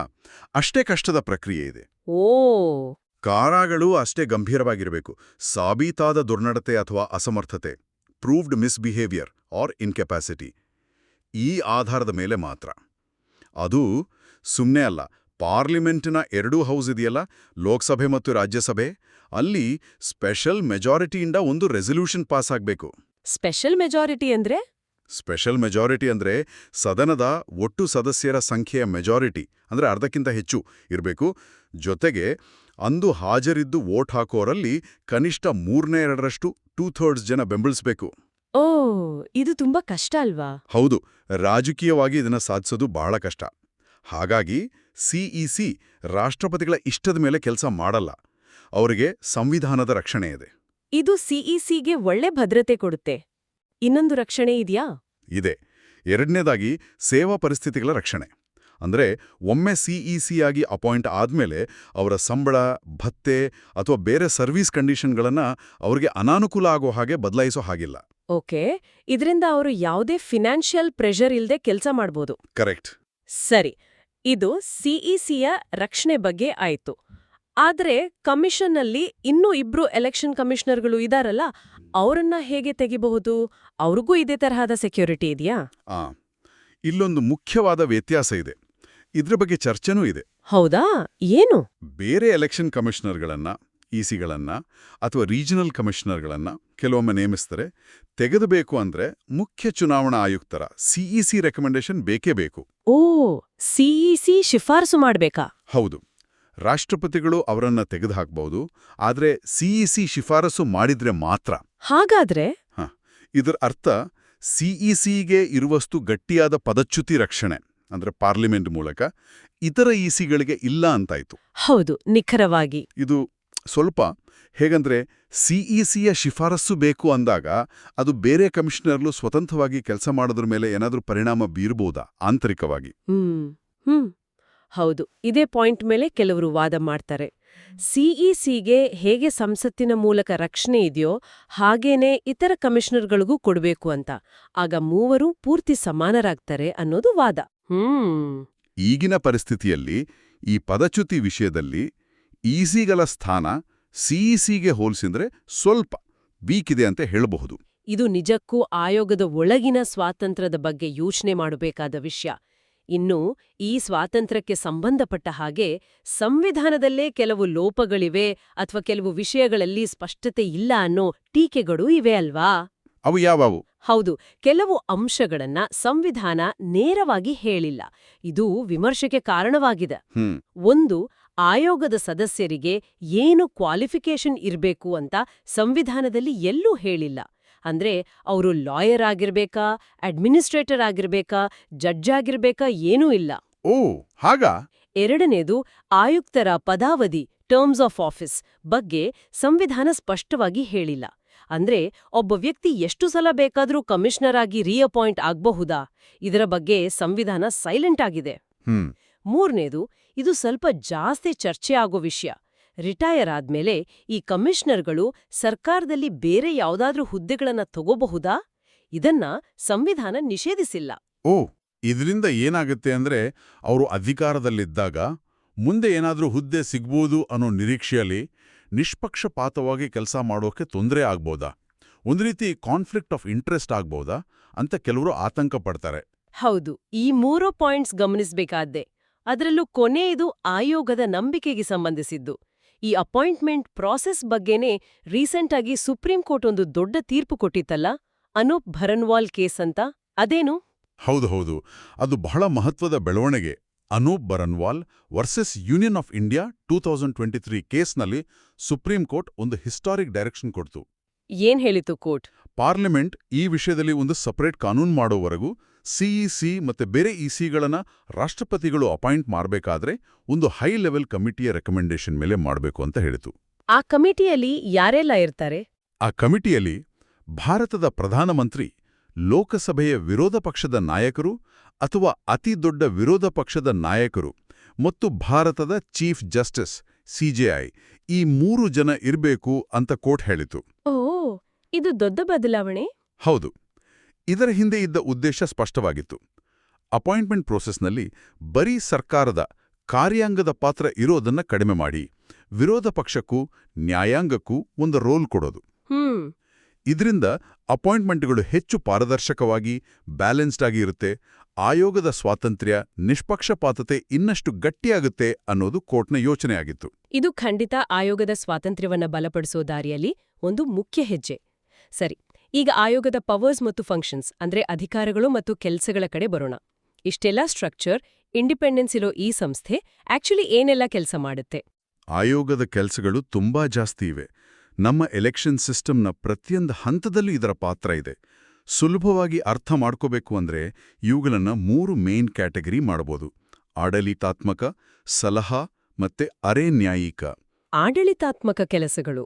ಅಷ್ಟೇ ಕಷ್ಟದ ಪ್ರಕ್ರಿಯೆ ಇದೆ. ಓ! ಕಾರಾಗಳು ಅಷ್ಟೇ ಗಂಭೀರವಾಗಿರಬೇಕು. ಸಾಬೀತಾದ ದುರ್ನಡತೆ ಅಥವಾ ಅಸಮರ್ಥತೆ ಪ್ರೂವ್ಡ್ ಮಿಸ್ಬಿಹೇವಿಯರ್ ಆರ್ ಇನ್ಕೆಪ್ಯಾಸಿಟಿ ಈ ಆಧಾರದ ಮೇಲೆ ಮಾತ್ರ. ಅದು ಸುಮ್ಮನೆ ಅಲ್ಲ ಪಾರ್ಲಿಮೆಂಟಿನ ಎರಡೂ ಹೌಸ್ ಇದೆಯಲ್ಲ ಲೋಕಸಭೆ ಮತ್ತು ರಾಜ್ಯಸಭೆ ಅಲ್ಲಿ ಸ್ಪೆಷಲ್ ಮೆಜಾರಿಟಿಯಿಂದ ಒಂದು ರೆಸಲ್ಯೂಷನ್ ಪಾಸ್ ಆಗಬೇಕು. ಸ್ಪೆಷಲ್ ಮೆಜಾರಿಟಿ ಅಂದ್ರೆ? ಸ್ಪೆಷಲ್ ಮೆಜಾರಿಟಿ ಅಂದ್ರೆ ಸದನದ ಒಟ್ಟು ಸದಸ್ಯರ ಸಂಖ್ಯೆಯ ಮೆಜಾರಿಟಿ ಅಂದ್ರೆ ಅರ್ಧಕ್ಕಿಂತ ಹೆಚ್ಚು ಇರಬೇಕು. ಜೊತೆಗೆ ಅಂದು ಹಾಜರಿದ್ದು ವೋಟ್ ಹಾಕೋರಲ್ಲಿ ಕನಿಷ್ಠ ಮೂರನೇ ಎರಡರಷ್ಟು ಟೂ ಥರ್ಡ್ಸ್ ಜನ ಬೆಂಬಲಿಸಬೇಕು. ಓ ಇದು ತುಂಬಾ ಕಷ್ಟ ಅಲ್ವಾ? ಹೌದು ರಾಜಕೀಯವಾಗಿ ಇದನ್ನ ಸಾಧಿಸೋದು ಬಹಳ ಕಷ್ಟ. ಹಾಗಾಗಿ ಸಿಇಸಿ ರಾಷ್ಟ್ರಪತಿಗಳ ಇಷ್ಟದ ಮೇಲೆ ಕೆಲಸ ಮಾಡಲ್ಲ. ಅವರಿಗೆ ಸಂವಿಧಾನದ ರಕ್ಷಣೆ ಇದೆ. ಇದು ಸಿಇಸಿಗೆ ಒಳ್ಳೆ ಭದ್ರತೆ ಕೊಡುತ್ತೆ. ಇನ್ನೊಂದು ರಕ್ಷಣೆ ಇದೆಯಾ? ಇದೆ. ಎರಡನೇದಾಗಿ ಸೇವಾ ಪರಿಸ್ಥಿತಿಗಳ ರಕ್ಷಣೆ. ಅಂದ್ರೆ ಒಮ್ಮೆ ಸಿಇಸಿಯಾಗಿ ಅಪಾಯಿಂಟ್ ಆದಮೇಲೆ ಅವರ ಸಂಬಳ ಭತ್ತೆ ಅಥವಾ ಬೇರೆ ಸರ್ವಿಸ್ ಕಂಡೀಷನ್ಗಳನ್ನು ಅವರಿಗೆ ಅನಾನುಕೂಲ ಆಗೋ ಹಾಗೆ ಬದಲಾಯಿಸೋ ಹಾಗಿಲ್ಲ. ಓಕೆ. ಇದರಿಂದ ಅವರು ಯಾವುದೇ ಫಿನಾನ್ಷಿಯಲ್ ಪ್ರೆಷರ್ ಇಲ್ಲದೆ ಕೆಲಸ ಮಾಡ್ಬೋದು. ಕರೆಕ್ಟ್. ಸರಿ. ಇದು ಸಿಇಸಿಯ ರಕ್ಷಣೆ ಬಗ್ಗೆ ಆಯ್ತು. ಆದ್ರೆ ಕಮಿಷನ್ನಲ್ಲಿ ಇನ್ನೂ ಇಬ್ರು ಎಲೆಕ್ಷನ್ ಕಮಿಷನರ್ಗಳು ಇದಾರಲ್ಲ ಅವರನ್ನ ಹೇಗೆ ತೆಗಿಬಹುದು? ಅವ್ರಿಗೂ ಇದೇ ತರಹದ ಸೆಕ್ಯೂರಿಟಿ ಇದೆಯಾ? ಇಲ್ಲೊಂದು ಮುಖ್ಯವಾದ ವ್ಯತ್ಯಾಸ ಇದೆ. ಇದ್ರ ಬಗ್ಗೆ ಚರ್ಚೆನೂ ಇದೆ. ಹೌದಾ? ಏನು? ಬೇರೆ ಎಲೆಕ್ಷನ್ ಕಮಿಷನರ್ಗಳನ್ನ ಇಸಿಗಳನ್ನ ಅಥವಾ ರೀಜನಲ್ ಕಮಿಷನರ್ಗಳನ್ನ ಕೆಲವೊಮ್ಮೆ ನೇಮಿಸ್ತಾರೆ. ತೆಗೆದಬೇಕು ಅಂದ್ರೆ ಮುಖ್ಯ ಚುನಾವಣಾ ಆಯುಕ್ತರ ಸಿಇಸಿ ರೆಕಮೆಂಡೇಶನ್ ಬೇಕೇ ಬೇಕು. ಓ ಸಿಇಸಿ ಶಿಫಾರಸು ಮಾಡಬೇಕಾ? ಹೌದು. ರಾಷ್ಟ್ರಪತಿಗಳು ಅವರನ್ನ ತೆಗೆದುಹಾಕ್ಬಹುದು ಆದರೆ ಸಿಇಸಿ ಶಿಫಾರಸು ಮಾಡಿದ್ರೆ ಮಾತ್ರ. ಹಾಗಾದ್ರೆ? ಇದರ ಅರ್ಥ ಸಿಇಸಿಗೆ ಇರುವಷ್ಟು ಗಟ್ಟಿಯಾದ ಪದಚ್ಯುತಿ ರಕ್ಷಣೆ ಅಂದ್ರೆ ಪಾರ್ಲಿಮೆಂಟ್ ಮೂಲಕ ಇತರ ಇಸಿಗಳಿಗೆ ಇಲ್ಲ ಅಂತಾಯ್ತು. ಹೌದು ನಿಖರವಾಗಿ. ಇದು ಸ್ವಲ್ಪ ಹೇಗಂದ್ರೆ ಸಿಇಸಿಯ ಶಿಫಾರಸ್ಸು ಬೇಕು ಅಂದಾಗ ಅದು ಬೇರೆ ಕಮಿಷನರ್ಲು ಸ್ವತಂತ್ರವಾಗಿ ಕೆಲಸ ಮಾಡೋದ್ರ ಮೇಲೆ ಏನಾದರೂ ಪರಿಣಾಮ ಬೀರ್ಬೋದಾ ಆಂತರಿಕವಾಗಿ? ಹ್ಮ್ ಹ್ಮ್. ಹೌದು ಇದೇ ಪಾಯಿಂಟ್ ಮೇಲೆ ಕೆಲವರು ವಾದ ಮಾಡ್ತಾರೆ. ಸಿಇಸಿಗೆ ಹೇಗೆ ಸಂಸತ್ತಿನ ಮೂಲಕ ರಕ್ಷಣೆ ಇದೆಯೋ ಹಾಗೇನೆ ಇತರ ಕಮಿಷನರ್ಗಳಿಗೂ ಕೊಡಬೇಕು ಅಂತ. ಆಗ ಮೂವರು ಪೂರ್ತಿ ಸಮಾನರಾಗ್ತಾರೆ ಅನ್ನೋದು ವಾದ. ಹ್ಮ್. ಈಗಿನ ಪರಿಸ್ಥಿತಿಯಲ್ಲಿ ಈ ಪದಚ್ಯುತಿ ವಿಷಯದಲ್ಲಿ ಈಸಿಗಳ ಸ್ಥಾನ ಸಿಇಸಿಗೆ ಹೋಲಿಸಿದ್ರೆ ಸ್ವಲ್ಪ ವೀಕಿದೆ ಇದೆ ಅಂತ ಹೇಳಬಹುದು. ಇದು ನಿಜಕ್ಕೂ ಆಯೋಗದ ಒಳಗಿನ ಸ್ವಾತಂತ್ರ್ಯದ ಬಗ್ಗೆ ಯೋಚನೆ ಮಾಡಬೇಕಾದ ವಿಷಯ. ಇನ್ನು ಈ ಸ್ವಾತಂತ್ರ್ಯಕ್ಕೆ ಸಂಬಂಧಪಟ್ಟ ಹಾಗೆ ಸಂವಿಧಾನದಲ್ಲೇ ಕೆಲವು ಲೋಪಗಳಿವೆ ಅಥವಾ ಕೆಲವು ವಿಷಯಗಳಲ್ಲಿ ಸ್ಪಷ್ಟತೆ ಇಲ್ಲ ಅನ್ನೋ ಟೀಕೆಗಳು ಇವೆ ಅಲ್ವಾ? ಅವು ಯಾವವು? ಹೌದು ಕೆಲವು ಅಂಶಗಳನ್ನ ಸಂವಿಧಾನ ನೇರವಾಗಿ ಹೇಳಿಲ್ಲ. ಇದು ವಿಮರ್ಶೆಗೆ ಕಾರಣವಾಗಿದೆ. ಒಂದು ಆಯೋಗದ ಸದಸ್ಯರಿಗೆ ಏನು ಕ್ವಾಲಿಫಿಕೇಷನ್ ಇರಬೇಕು ಅಂತ ಸಂವಿಧಾನದಲ್ಲಿ ಎಲ್ಲೂ ಹೇಳಿಲ್ಲ. ಅಂದ್ರೆ ಅವರು ಲಾಯರ್ ಆಗಿರ್ಬೇಕಾ ಅಡ್ಮಿನಿಸ್ಟ್ರೇಟರ್ ಆಗಿರ್ಬೇಕಾ ಜಡ್ಜ್ ಆಗಿರ್ಬೇಕಾ ಏನೂ ಇಲ್ಲ. ಓ ಹಾಗಾ? ಎರಡನೇದು ಆಯುಕ್ತರ ಪದಾವಧಿ ಟರ್ಮ್ಸ್ ಆಫ್ ಆಫೀಸ್ ಬಗ್ಗೆ ಸಂವಿಧಾನ ಸ್ಪಷ್ಟವಾಗಿ ಹೇಳಿಲ್ಲ. ಅಂದ್ರೆ ಒಬ್ಬ ವ್ಯಕ್ತಿ ಎಷ್ಟು ಸಲ ಬೇಕಾದರೂ ಕಮಿಷನರ್ ಆಗಿ ರೀಅಪಾಯಿಂಟ್ ಆಗಬಹುದಾ? ಇದರ ಬಗ್ಗೆ ಸಂವಿಧಾನ ಸೈಲೆಂಟ್ ಆಗಿದೆ. ಮೂರನೇದು ಇದು ಸ್ವಲ್ಪ ಜಾಸ್ತಿ ಚರ್ಚೆ ಆಗೋ ವಿಷಯ. ರಿಟೈರ್ ಆದ್ಮೇಲೆ ಈ ಕಮಿಷನರ್ಗಳು ಸರ್ಕಾರದಲ್ಲಿ ಬೇರೆ ಯಾವ್ದಾದ್ರೂ ಹುದ್ದೆಗಳನ್ನ ತಗೋಬಹುದಾ? ಇದನ್ನ ಸಂವಿಧಾನ ನಿಷೇಧಿಸಿಲ್ಲ. ಓ ಇದರಿಂದ ಏನಾಗುತ್ತೆ ಅಂದ್ರೆ ಅವರು ಅಧಿಕಾರದಲ್ಲಿದ್ದಾಗ ಮುಂದೆ ಏನಾದ್ರೂ ಹುದ್ದೆ ಸಿಗ್ಬೋದು ಅನ್ನೋ ನಿರೀಕ್ಷೆಯಲ್ಲಿ ನಿಷ್ಪಕ್ಷಪಾತವಾಗಿ ಕೆಲಸ ಮಾಡೋಕೆ ತೊಂದರೆ ಆಗ್ಬೋದಾ? ಒಂದು ರೀತಿ ಕಾನ್ಫ್ಲಿಕ್ಟ್ ಆಫ್ ಇಂಟ್ರೆಸ್ಟ್ ಆಗ್ಬೋದಾ ಅಂತ ಕೆಲವರು ಆತಂಕ ಪಡ್ತಾರೆ ಹೌದು ಈ ಮೂರು ಪಾಯಿಂಟ್ಸ್ ಗಮನಿಸಬೇಕಾದ್ದೆ. ಅದರಲ್ಲೂ ಕೊನೆಯದು ಆಯೋಗದ ನಂಬಿಕೆಗೆ ಸಂಬಂಧಿಸಿದ್ದು. ಈ ಅಪಾಯಿಂಟ್ಮೆಂಟ್ ಪ್ರಾಸೆಸ್ ಬಗ್ಗೆನೇ ರೀಸೆಂಟ್ ಆಗಿ ಸುಪ್ರೀಂ ಕೋರ್ಟ್ ಒಂದು ದೊಡ್ಡ ತೀರ್ಪು ಕೊಟ್ಟಿತ್ತಲ್ಲ? ಅನೂಪ್ ಭರನ್ವಾಲ್ ಕೇಸ್ ಅಂತ ಅದೇನು? ಹೌದು ಹೌದು. ಅದು ಬಹಳ ಮಹತ್ವದ ಬೆಳವಣಿಗೆ. Anoop Baranwal versus Union of India two thousand twenty three ಕೇಸ್ನಲ್ಲಿ ಸುಪ್ರೀಂ ಕೋರ್ಟ್ ಒಂದು ಹಿಸ್ಟಾರಿಕ್ ಡೈರೆಕ್ಷನ್ ಕೊಡ್ತು. ಏನ್ ಹೇಳಿತು ಕೋರ್ಟ್? ಪಾರ್ಲಿಮೆಂಟ್ ಈ ವಿಷಯದಲ್ಲಿ ಒಂದು ಸಪರೇಟ್ ಕಾನೂನು ಮಾಡೋವರೆಗೂ ಸಿಇಸಿ ಮತ್ತೆ ಬೇರೆ ಇಸಿಗಳನ್ನ ರಾಷ್ಟ್ರಪತಿಗಳು ಅಪಾಯಿಂಟ್ ಮಾಡಬೇಕಾದ್ರೆ ಒಂದು ಹೈ ಲೆವೆಲ್ ಕಮಿಟಿಯ ರೆಕಮೆಂಡೇಶನ್ ಮೇಲೆ ಮಾಡಬೇಕು ಅಂತ ಹೇಳಿತು. ಆ ಕಮಿಟಿಯಲ್ಲಿ ಯಾರೆಲ್ಲ ಇರ್ತಾರೆ? ಆ ಕಮಿಟಿಯಲ್ಲಿ ಭಾರತದ ಪ್ರಧಾನಮಂತ್ರಿ ಲೋಕಸಭೆಯ ವಿರೋಧ ಪಕ್ಷದ ನಾಯಕರು ಅಥವಾ ಅತಿ ದೊಡ್ಡ ವಿರೋಧ ಪಕ್ಷದ ನಾಯಕರು ಮತ್ತು ಭಾರತದ ಚೀಫ್ ಜಸ್ಟಿಸ್ ಸಿಜೆಐ ಈ ಮೂರು ಜನ ಇರಬೇಕು ಅಂತ ಕೋರ್ಟ್ ಹೇಳಿತು. ಓ ಇದು ದೊಡ್ಡ ಬದಲಾವಣೆ? ಹೌದು. ಇದರ ಹಿಂದೆ ಇದ್ದ ಉದ್ದೇಶ ಸ್ಪಷ್ಟವಾಗಿತ್ತು. ಅಪಾಯಿಂಟ್ಮೆಂಟ್ ಪ್ರೋಸೆಸ್ನಲ್ಲಿ ಬರೀ ಸರ್ಕಾರದ ಕಾರ್ಯಾಂಗದ ಪಾತ್ರ ಇರೋದನ್ನ ಕಡಿಮೆ ಮಾಡಿ ವಿರೋಧ ಪಕ್ಷಕ್ಕೂ ನ್ಯಾಯಾಂಗಕ್ಕೂ ಒಂದು ರೋಲ್ ಕೊಡೋದು. ಇದರಿಂದ ಅಪಾಯಿಂಟ್ಮೆಂಟ್ಗಳು ಹೆಚ್ಚು ಪಾರದರ್ಶಕವಾಗಿ ಬ್ಯಾಲೆನ್ಸ್ಡ್ ಆಗಿ ಇರುತ್ತೆ ಆಯೋಗದ ಸ್ವಾತಂತ್ರ್ಯ ನಿಷ್ಪಕ್ಷಪಾತತೆ ಇನ್ನಷ್ಟು ಗಟ್ಟಿಯಾಗುತ್ತೆ ಅನ್ನೋದು ಕೋರ್ಟ್ನ ಯೋಚನೆಯಾಗಿತ್ತು. ಇದು ಖಂಡಿತ ಆಯೋಗದ ಸ್ವಾತಂತ್ರ್ಯವನ್ನ ಬಲಪಡಿಸೋ ದಾರಿಯಲ್ಲಿ ಒಂದು ಮುಖ್ಯ ಹೆಜ್ಜೆ. ಸರಿ ಈಗ ಆಯೋಗದ ಪವರ್ಸ್ ಮತ್ತು ಫಂಕ್ಷನ್ಸ್ ಅಂದ್ರೆ ಅಧಿಕಾರಗಳು ಮತ್ತು ಕೆಲಸಗಳ ಕಡೆ ಬರೋಣ. ಇಷ್ಟೆಲ್ಲ ಸ್ಟ್ರಕ್ಚರ್ ಇಂಡಿಪೆಂಡೆನ್ಸ್ ಇರೋ ಈ ಸಂಸ್ಥೆ ಆಕ್ಚುಲಿ ಏನೆಲ್ಲ ಕೆಲಸ ಮಾಡುತ್ತೆ? ಆಯೋಗದ ಕೆಲಸಗಳು ತುಂಬಾ ಜಾಸ್ತಿ ಇವೆ. ನಮ್ಮ ಎಲೆಕ್ಷನ್ ಸಿಸ್ಟಮ್ನ ಪ್ರತಿಯೊಂದು ಹಂತದಲ್ಲೂ ಇದರ ಪಾತ್ರ ಇದೆ. ಸುಲಭವಾಗಿ ಅರ್ಥ ಮಾಡ್ಕೋಬೇಕು ಅಂದ್ರೆ ಇವುಗಳನ್ನ ಮೂರು ಮೇನ್ ಕ್ಯಾಟಗರಿ ಮಾಡಬಹುದು ಆಡಳಿತಾತ್ಮಕ ಸಲಹಾ ಮತ್ತೆ ಅರೆ ನ್ಯಾಯಿಕ. ಆಡಳಿತಾತ್ಮಕ ಕೆಲಸಗಳು.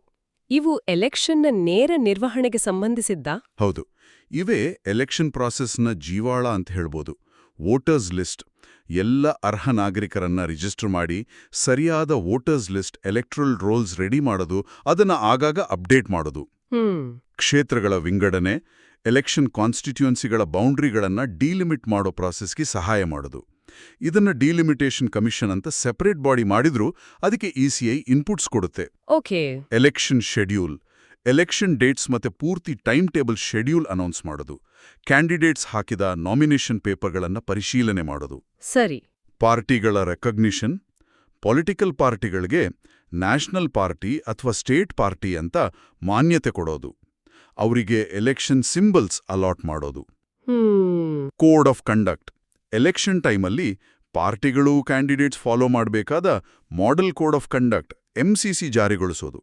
ಇವು ಎಲೆಕ್ಷನ್ನ ನೇರ ನಿರ್ವಹಣೆಗೆ ಸಂಬಂಧಿಸಿದ್ದ? ಹೌದು. ಇವೇ ಎಲೆಕ್ಷನ್ ಪ್ರಾಸೆಸ್ನ ಜೀವಾಳ ಅಂತ ಹೇಳ್ಬೋದು. Voters list. ಎಲ್ಲ ಅರ್ಹ ನಾಗರಿಕರನ್ನ ರಿಜಿಸ್ಟರ್ ಮಾಡಿ ಸರಿಯಾದ voters list electoral rolls ready ಮಾಡೋದು ಅದನ್ನ ಆಗಾಗ ಅಪ್ಡೇಟ್ ಮಾಡೋದು. ಕ್ಷೇತ್ರಗಳ ವಿಂಗಡಣೆ ಎಲೆಕ್ಷನ್ ಕಾನ್ಸ್ಟಿಟ್ಯೂನ್ಸಿಗಳ ಬೌಂಡ್ರಿಗಳನ್ನ ಡಿಲಿಮಿಟ್ ಮಾಡೋ ಪ್ರಾಸೆಸ್ಗೆ ಸಹಾಯ ಮಾಡೋದು. ಇದನ್ನ ಡಿಲಿಮಿಟೇಷನ್ ಕಮಿಷನ್ ಅಂತ ಸೆಪರೇಟ್ ಬಾಡಿ ಮಾಡಿದ್ರು ಅದಕ್ಕೆ ಇಸಿಐ ಇನ್ಪುಟ್ಸ್ ಕೊಡುತ್ತೆ. Okay. Election schedule election dates ಮತ್ತೆ ಪೂರ್ತಿ ಟೈಮ್ ಟೇಬಲ್ ಶೆಡ್ಯೂಲ್ ಅನೌನ್ಸ್ ಮಾಡೋದು. ಕ್ಯಾಂಡಿಡೇಟ್ಸ್ ಹಾಕಿದ ನಾಮಿನೇಷನ್ ಪೇಪರ್ಗಳನ್ನ ಪರಿಶೀಲನೆ ಮಾಡೋದು. ಸರಿ. ಪಾರ್ಟಿಗಳ ರೆಕಗ್ನಿಷನ್ ಪೊಲಿಟಿಕಲ್ ಪಾರ್ಟಿಗಳಿಗೆ ನ್ಯಾಷನಲ್ ಪಾರ್ಟಿ ಅಥವಾ ಸ್ಟೇಟ್ ಪಾರ್ಟಿ ಅಂತ ಮಾನ್ಯತೆ ಕೊಡೋದು. ಅವರಿಗೆ ಎಲೆಕ್ಷನ್ ಸಿಂಬಲ್ಸ್ ಅಲಾಟ್ ಮಾಡೋದು. ಕೋಡ್ ಆಫ್ ಕಂಡಕ್ಟ್ ಎಲೆಕ್ಷನ್ ಟೈಮಲ್ಲಿ ಪಾರ್ಟಿಗಳು ಕ್ಯಾಂಡಿಡೇಟ್ಸ್ ಫಾಲೋ ಮಾಡಬೇಕಾದ model code of conduct M ಜಾರಿಗೊಳಿಸೋದು.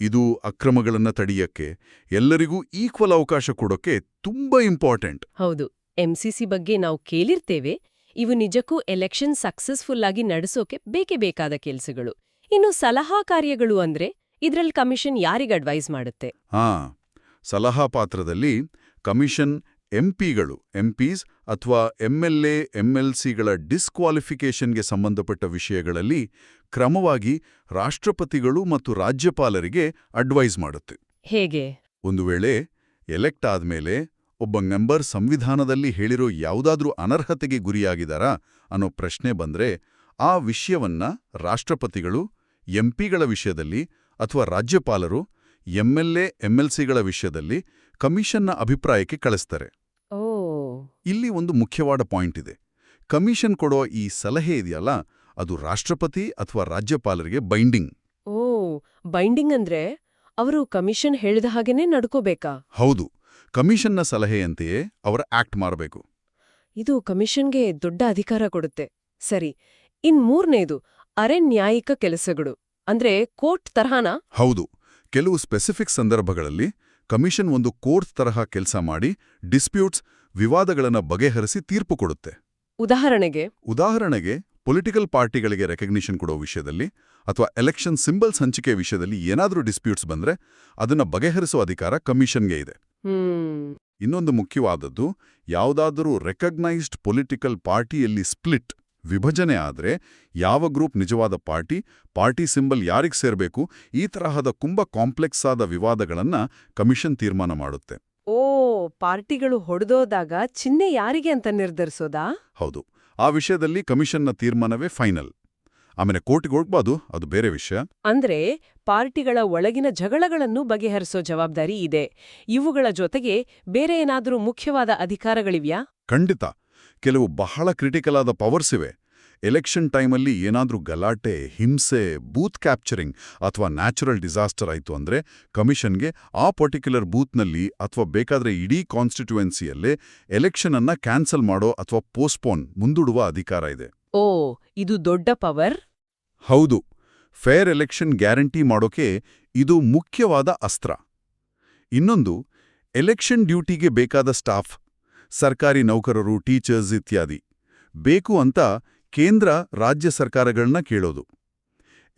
ಇದು ಅಕ್ರಮಗಳನ್ನು ತಡೆಯಕ್ಕೆ ಎಲ್ಲರಿಗೂ ಈಕ್ವಲ್ ಅವಕಾಶ ಕೊಡೋಕೆ ತುಂಬಾ ಇಂಪಾರ್ಟೆಂಟ್. ಹೌದು ಎಂಸಿಸಿ ಬಗ್ಗೆ ನಾವು ಕೇಳಿರ್ತೇವೆ ಇವು ನಿಜಕ್ಕೂ ಎಲೆಕ್ಷನ್ ಸಕ್ಸಸ್ಫುಲ್ ಆಗಿ ನಡೆಸೋಕೆ ಬೇಕೇ ಬೇಕಾದ ಕೆಲಸಗಳು. ಇನ್ನು ಸಲಹಾ ಕಾರ್ಯಗಳು ಅಂದ್ರೆ ಇದ್ರಲ್ಲಿ ಕಮಿಷನ್ ಯಾರಿಗ್ ಅಡ್ವೈಸ್ ಮಾಡುತ್ತೆ? ಹಾ ಸಲಹಾ ಪಾತ್ರದಲ್ಲಿ ಕಮಿಷನ್ ಎಂಪಿಗಳು ಎಂಪೀಸ್ ಅಥವಾ ಎಂಎಲ್ಎ ಎಂಎಲ್ಸಿಗಳ ಡಿಸ್ಕ್ವಾಲಿಫಿಕೇಷನ್ಗೆ ಸಂಬಂಧಪಟ್ಟ ವಿಷಯಗಳಲ್ಲಿ ಕ್ರಮವಾಗಿ ರಾಷ್ಟ್ರಪತಿಗಳು ಮತ್ತು ರಾಜ್ಯಪಾಲರಿಗೆ ಅಡ್ವೈಸ್ ಮಾಡುತ್ತೆ. ಹೇಗೆ? ಒಂದು ವೇಳೆ ಎಲೆಕ್ಟ್ ಆದ್ಮೇಲೆ ಒಬ್ಬ ಮೆಂಬರ್ ಸಂವಿಧಾನದಲ್ಲಿ ಹೇಳಿರೋ ಯಾವುದಾದ್ರೂ ಅನರ್ಹತೆಗೆ ಗುರಿಯಾಗಿದಾರಾ ಅನ್ನೋ ಪ್ರಶ್ನೆ ಬಂದ್ರೆ ಆ ವಿಷಯವನ್ನ ರಾಷ್ಟ್ರಪತಿಗಳು ಎಂಪಿಗಳ ವಿಷಯದಲ್ಲಿ ಅಥವಾ ರಾಜ್ಯಪಾಲರು ಎಂಎಲ್ಎ ಎಂಎಲ್ಸಿಗಳ ವಿಷಯದಲ್ಲಿ ಕಮಿಷನ್ನ ಅಭಿಪ್ರಾಯಕ್ಕೆ ಕಳಿಸ್ತಾರೆ. ಇಲ್ಲಿ ಒಂದು ಮುಖ್ಯವಾದ ಪಾಯಿಂಟ್ ಇದೆ. ಕಮಿಷನ್ ಕೊಡೋ ಈ ಸಲಹೆ ಇದೆಯಲ್ಲ ಅದು ರಾಷ್ಟ್ರಪತಿ ಅಥವಾ ರಾಜ್ಯಪಾಲರಿಗೆ ಬೈಂಡಿಂಗ್. ಓ ಬೈಂಡಿಂಗ್ ಅಂದ್ರೆ ಅವರು ಕಮಿಷನ್ ಹೇಳಿದ ಹಾಗೇನೆ ನಡ್ಕೋಬೇಕಾ? ಹೌದು ಕಮಿಷನ್ನ ಸಲಹೆಯಂತೆಯೇ ಅವರ ಆಕ್ಟ್ ಮಾಡಬೇಕು ಇದು ಕಮಿಷನ್ಗೆ ದೊಡ್ಡ ಅಧಿಕಾರ ಕೊಡುತ್ತೆ. ಸರಿ ಇನ್ ಮೂರನೇದು ಅರೆ ನ್ಯಾಯಿಕ ಕೆಲಸಗಳು ಅಂದ್ರೆ ಕೋರ್ಟ್ ತರಹನ? ಹೌದು ಕೆಲವು ಸ್ಪೆಸಿಫಿಕ್ ಸಂದರ್ಭಗಳಲ್ಲಿ ಕಮಿಷನ್ ಒಂದು ಕೋರ್ಟ್ ತರಹ ಕೆಲಸ ಮಾಡಿ ಡಿಸ್ಪ್ಯೂಟ್ಸ್ ವಿವಾದಗಳನ್ನ ಬಗೆಹರಿಸಿ ತೀರ್ಪು ಕೊಡುತ್ತೆ. ಉದಾಹರಣೆಗೆ ಉದಾಹರಣೆಗೆ ಪೊಲಿಟಿಕಲ್ ಪಾರ್ಟಿಗಳಿಗೆ ರೆಕಗ್ನಿಷನ್ ಕೊಡೋ ವಿಷಯದಲ್ಲಿ ಅಥವಾ ಎಲೆಕ್ಷನ್ ಸಿಂಬಲ್ಸ್ ಹಂಚಿಕೆ ವಿಷಯದಲ್ಲಿ ಏನಾದರೂ ಡಿಸ್ಪ್ಯೂಟ್ಸ್ ಬಂದ್ರೆ ಅದನ್ನ ಬಗೆಹರಿಸುವ ಅಧಿಕಾರ ಕಮಿಷನ್ಗೆ ಇದೆ. ಇನ್ನೊಂದು ಮುಖ್ಯವಾದದ್ದು ಯಾವುದಾದರೂ ರೆಕಗ್ನೈಸ್ಡ್ ಪೊಲಿಟಿಕಲ್ ಪಾರ್ಟಿಯಲ್ಲಿ ಸ್ಪ್ಲಿಟ್ ವಿಭಜನೆ ಆದರೆ ಯಾವ ಗ್ರೂಪ್ ನಿಜವಾದ ಪಾರ್ಟಿ ಪಾರ್ಟಿ ಸಿಂಬಲ್ ಯಾರಿಗೆ ಸೇರಬೇಕು ಈ ತರಹದ ಕುಂಬ ಕಾಂಪ್ಲೆಕ್ಸ್ ಆದ ವಿವಾದಗಳನ್ನ ಕಮಿಷನ್ ತೀರ್ಮಾನ ಮಾಡುತ್ತೆ. ಪಾರ್ಟಿಗಳು ಹೊಡೆದೋದಾಗ ಚಿಹ್ನೆ ಯಾರಿಗೆ ಅಂತ ನಿರ್ಧರಿಸೋದಾ? ಹೌದು. ಆ ವಿಷಯದಲ್ಲಿ ಕಮಿಷನ್ನ ತೀರ್ಮಾನವೇ ಫೈನಲ್. ಆಮೇಲೆ ಕೋರ್ಟ್ಗೆ ಹೋಗ್ಬೋದು ಅದು ಬೇರೆ ವಿಷಯ. ಅಂದ್ರೆ ಪಾರ್ಟಿಗಳ ಒಳಗಿನ ಜಗಳಗಳನ್ನು ಬಗೆಹರಿಸೋ ಜವಾಬ್ದಾರಿ ಇದೆ. ಇವುಗಳ ಜೊತೆಗೆ ಬೇರೆ ಏನಾದರೂ ಮುಖ್ಯವಾದ ಅಧಿಕಾರಗಳಿವ್ಯಾ? ಖಂಡಿತ. ಕೆಲವು ಬಹಳ ಕ್ರಿಟಿಕಲ್ ಆದ ಪವರ್ಸ್ ಇವೆ. ಎಲೆಕ್ಷನ್ ಟೈಮಲ್ಲಿ ಏನಾದರೂ ಗಲಾಟೆ ಹಿಂಸೆ ಬೂತ್ ಕ್ಯಾಪ್ಚರಿಂಗ್ ಅಥವಾ ನ್ಯಾಚುರಲ್ ಡಿಸಾಸ್ಟರ್ ಆಯಿತು ಅಂದ್ರೆ ಕಮಿಷನ್ಗೆ ಆ ಪರ್ಟಿಕ್ಯುಲರ್ ಬೂತ್ನಲ್ಲಿ ಅಥವಾ ಬೇಕಾದ್ರೆ ಇಡೀ ಕಾನ್ಸ್ಟಿಟ್ಯುವೆನ್ಸಿಯಲ್ಲೇ ಎಲೆಕ್ಷನನ್ನು ಅನ್ನ ಕ್ಯಾನ್ಸಲ್ ಮಾಡೋ ಅಥವಾ ಪೋಸ್ಟ್ಪೋನ್ ಮುಂದೂಡುವ ಅಧಿಕಾರ ಇದೆ. ಓ ಇದು ದೊಡ್ಡ ಪವರ್? ಹೌದು. ಫೇರ್ ಎಲೆಕ್ಷನ್ ಗ್ಯಾರಂಟಿ ಮಾಡೋಕೆ ಇದು ಮುಖ್ಯವಾದ ಅಸ್ತ್ರ. ಇನ್ನೊಂದು ಎಲೆಕ್ಷನ್ ಡ್ಯೂಟಿಗೆ ಬೇಕಾದ ಸ್ಟಾಫ್ ಸರ್ಕಾರಿ ನೌಕರರು ಟೀಚರ್ಸ್ ಇತ್ಯಾದಿ. ಬೇಕು ಅಂತ ಕೇಂದ್ರ ರಾಜ್ಯ ಸರ್ಕಾರಗಳನ್ನ ಕೇಳೋದು.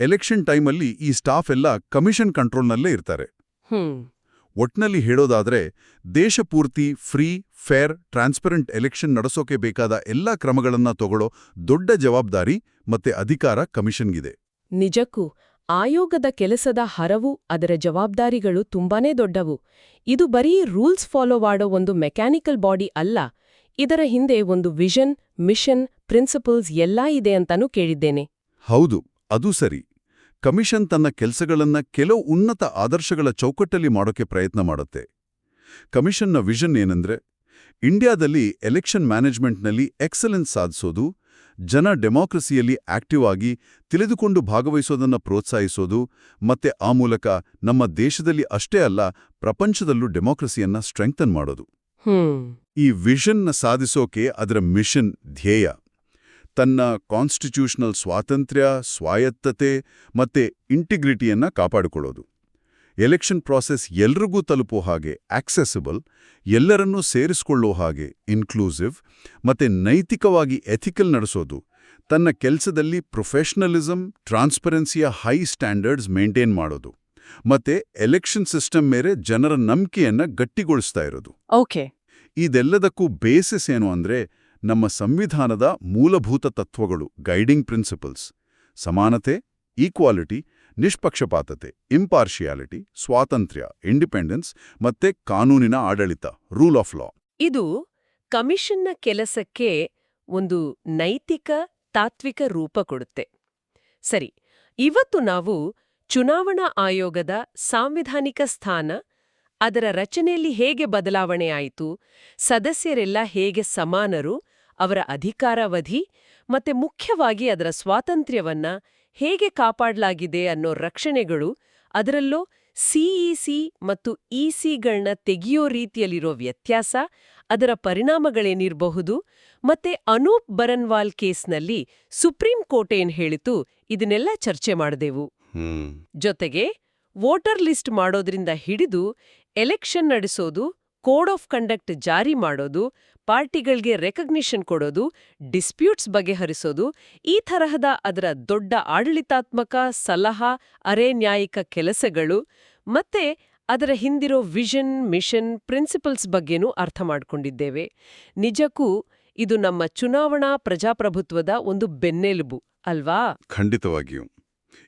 ಎಲೆಕ್ಷನ್ ಟೈಮಲ್ಲಿ ಈ ಸ್ಟಾಫ್ ಎಲ್ಲ ಕಮಿಷನ್ ಕಂಟ್ರೋಲ್ನಲ್ಲೇ ಇರ್ತಾರೆ. ಒಟ್ನಲ್ಲಿ ಹೇಳೋದಾದ್ರೆ ದೇಶಪೂರ್ತಿ ಫ್ರೀ ಫೇರ್ ಟ್ರಾನ್ಸ್ಪರೆಂಟ್ ಎಲೆಕ್ಷನ್ ನಡೆಸೋಕೆ ಬೇಕಾದ ಎಲ್ಲಾ ಕ್ರಮಗಳನ್ನ ತಗೊಳ್ಳೋ ದೊಡ್ಡ ಜವಾಬ್ದಾರಿ ಮತ್ತೆ ಅಧಿಕಾರ ಕಮಿಷನ್ಗಿದೆ. ನಿಜಕ್ಕೂ ಆಯೋಗದ ಕೆಲಸದ ಹರವು ಅದರ ಜವಾಬ್ದಾರಿಗಳು ತುಂಬಾನೇ ದೊಡ್ಡವು. ಇದು ಬರೀ ರೂಲ್ಸ್ ಫಾಲೋ ಮಾಡೋ ಒಂದು ಮೆಕ್ಯಾನಿಕಲ್ ಬಾಡಿ ಅಲ್ಲ ಇದರ ಹಿಂದೆ ಒಂದು ವಿಷನ್ ಮಿಷನ್ ಪ್ರಿನ್ಸಿಪಲ್ಸ್ ಎಲ್ಲಾ ಇದೆ ಅಂತಾನೂ ಕೇಳಿದ್ದೇನೆ. ಹೌದು ಅದು ಸರಿ. ಕಮಿಷನ್ ತನ್ನ ಕೆಲಸಗಳನ್ನ ಕೆಲವು ಉನ್ನತ ಆದರ್ಶಗಳ ಚೌಕಟ್ಟಲ್ಲಿ ಮಾಡೋಕೆ ಪ್ರಯತ್ನ ಮಾಡುತ್ತೆ. ಕಮಿಷನ್ನ ವಿಷನ್ ಏನಂದ್ರೆ ಇಂಡಿಯಾದಲ್ಲಿ ಎಲೆಕ್ಷನ್ ಮ್ಯಾನೇಜ್ಮೆಂಟ್ನಲ್ಲಿ ಎಕ್ಸಲೆನ್ಸ್ ಸಾಧಿಸೋದು ಜನ ಡೆಮಾಕ್ರಸಿಯಲ್ಲಿ ಆಕ್ಟಿವ್ ಆಗಿ ತಿಳಿದುಕೊಂಡು ಭಾಗವಹಿಸೋದನ್ನ ಪ್ರೋತ್ಸಾಹಿಸೋದು ಮತ್ತೆ ಆ ಮೂಲಕ ನಮ್ಮ ದೇಶದಲ್ಲಿ ಅಷ್ಟೇ ಅಲ್ಲ ಪ್ರಪಂಚದಲ್ಲೂ ಡೆಮಾಕ್ರಸಿಯನ್ನ ಸ್ಟ್ರೆಂಗ್ತನ್ ಮಾಡೋದು. ಈ ವಿಷನ್ನ ಸಾಧಿಸೋಕೆ ಅದರ ಮಿಷನ್ ಧ್ಯೇಯ. ತನ್ನ ಕಾನ್ಸ್ಟಿಟ್ಯೂಷನಲ್ ಸ್ವಾತಂತ್ರ್ಯ ಸ್ವಾಯತ್ತತೆ ಮತ್ತೆ ಇಂಟಿಗ್ರಿಟಿಯನ್ನು ಕಾಪಾಡಿಕೊಳ್ಳೋದು. ಎಲೆಕ್ಷನ್ ಪ್ರಾಸೆಸ್ ಎಲ್ರಿಗೂ ತಲುಪೋ ಹಾಗೆ ಆಕ್ಸೆಸಿಬಲ್ ಎಲ್ಲರನ್ನೂ ಸೇರಿಸ್ಕೊಳ್ಳೋ ಹಾಗೆ ಇನ್ಕ್ಲೂಸಿವ್ ಮತ್ತೆ ನೈತಿಕವಾಗಿ ಎಥಿಕಲ್ ನಡೆಸೋದು. ತನ್ನ ಕೆಲಸದಲ್ಲಿ ಪ್ರೊಫೆಷನಲಿಸಂ ಟ್ರಾನ್ಸ್ಪರೆನ್ಸಿಯ ಹೈ ಸ್ಟ್ಯಾಂಡರ್ಡ್ಸ್ ಮೇಂಟೈನ್ ಮಾಡೋದು. ಮತ್ತೆ ಎಲೆಕ್ಷನ್ ಸಿಸ್ಟಮ್ ಮೇಲೆ ಜನರ ನಂಬಿಕೆಯನ್ನ ಗಟ್ಟಿಗೊಳಿಸ್ತಾ ಇರೋದು. ಓಕೆ ಇದೆಲ್ಲದಕ್ಕೂ ಬೇಸಿಸ್ ಏನು ಅಂದ್ರೆ ನಮ್ಮ ಸಂವಿಧಾನದ ಮೂಲಭೂತ ತತ್ವಗಳು ಗೈಡಿಂಗ್ ಪ್ರಿನ್ಸಿಪಲ್ಸ್ ಸಮಾನತೆ ಈಕ್ವಾಲಿಟಿ ನಿಷ್ಪಕ್ಷಪಾತತೆ ಇಂಪಾರ್ಷಿಯಾಲಿಟಿ ಸ್ವಾತಂತ್ರ್ಯ ಇಂಡಿಪೆಂಡೆನ್ಸ್ ಮತ್ತೆ ಕಾನೂನಿನ ಆಡಳಿತ ರೂಲ್ ಆಫ್ ಲಾ ಇದು ಕಮಿಷನ್ನ ಕೆಲಸಕ್ಕೆ ಒಂದು ನೈತಿಕ, ತಾತ್ವಿಕ ರೂಪ ಕೊಡುತ್ತೆ. ಸರಿ, ಇವತ್ತು ನಾವು ಚುನಾವಣಾ ಆಯೋಗದ ಸಾಂವಿಧಾನಿಕ ಸ್ಥಾನ ಅದರ ರಚನೆಯಲ್ಲಿ ಹೇಗೆ ಬದಲಾವಣೆ ಆಯಿತು ಸದಸ್ಯರೆಲ್ಲ ಹೇಗೆ ಸಮಾನರು ಅವರ ಅಧಿಕಾರಾವಧಿ ಮತ್ತೆ ಮುಖ್ಯವಾಗಿ ಅದರ ಸ್ವಾತಂತ್ರ್ಯವನ್ನ ಹೇಗೆ ಕಾಪಾಡಲಾಗಿದೆ ಅನ್ನೋ ರಕ್ಷಣೆಗಳು ಅದರಲ್ಲೂ ಸಿಇಸಿ ಮತ್ತು ಇಸಿಗಳನ್ನ ತೆಗೆಯೋ ರೀತಿಯಲ್ಲಿರೋ ವ್ಯತ್ಯಾಸ ಅದರ ಪರಿಣಾಮಗಳೇನಿರಬಹುದು ಮತ್ತೆ ಅನೂಪ್ ಬರನ್ವಾಲ್ ಕೇಸ್ನಲ್ಲಿ ಸುಪ್ರೀಂ ಕೋರ್ಟ್ ಏನ್ ಹೇಳಿತು ಇದನ್ನೆಲ್ಲ ಚರ್ಚೆ ಮಾಡಿದೆವು. ಜೊತೆಗೆ ವೋಟರ್ ಲಿಸ್ಟ್ ಮಾಡೋದ್ರಿಂದ ಹಿಡಿದು ಎಲೆಕ್ಷನ್ ನಡೆಸೋದು, ಕೋಡ್ ಆಫ್ ಕಂಡಕ್ಟ್ ಜಾರಿ ಮಾಡೋದು, ಪಾರ್ಟಿಗಳಿಗೆ ರೆಕಗ್ನಿಷನ್ ಕೊಡೋದು, ಡಿಸ್ಪ್ಯೂಟ್ಸ್ ಬಗೆಹರಿಸೋದು, ಈ ತರಹದ ಅದರ ದೊಡ್ಡ ಆಡಳಿತಾತ್ಮಕ ಸಲಹಾ, ಅರೆ ನ್ಯಾಯಿಕ ಕೆಲಸಗಳು, ಮತ್ತೆ ಅದರ ಹಿಂದಿರೋ ವಿಷನ್, ಮಿಷನ್, ಪ್ರಿನ್ಸಿಪಲ್ಸ್ ಬಗ್ಗೆನೂ ಅರ್ಥ ಮಾಡಿಕೊಂಡಿದ್ದೇವೆ. ನಿಜಕ್ಕೂ ಇದು ನಮ್ಮ ಚುನಾವಣಾ ಪ್ರಜಾಪ್ರಭುತ್ವದ ಒಂದು ಬೆನ್ನೆಲುಬು, ಅಲ್ವಾ? ಖಂಡಿತವಾಗಿಯೂ.